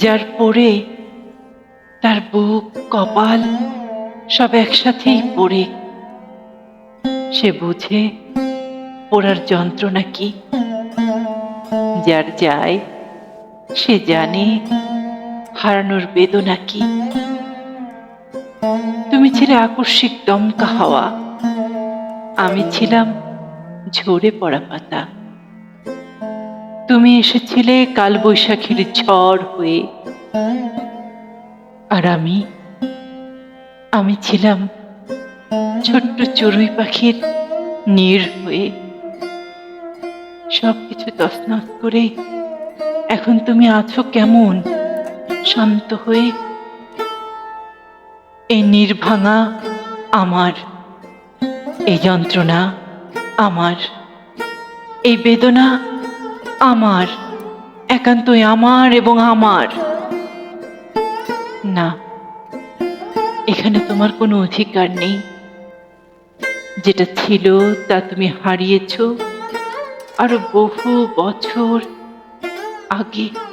যার পরে তার বুক কপাল সব একসাথেই পড়ে। সে বুঝে পড়ার যন্ত্রণা কি। যার যায়, সে জানে হারানোর বেদনা কি। তুমি ছিলে আকস্মিক দমকা হাওয়া। আমি ছিলাম ঝরে পড়া পাতা। তুমি এসেছিলে কালবৈশাখীর ঝড় হয়ে। আর আমি আমি ছিলাম ছোট্ট চড়ুই পাখির নীর হয়ে। সবকিছু তছনছ করে এখন তুমি আছো কেমন? শান্ত হয়ে। এই নির্ভাঙা আমার, এই যন্ত্রণা আমার, এই বেদনা আমার, একান্তই আমার এবং আমার। না, এখানে তোমার কোনো অধিকার নেই। যেটা ছিল, তা তুমি হারিয়েছ। আরও বহু বছর আগে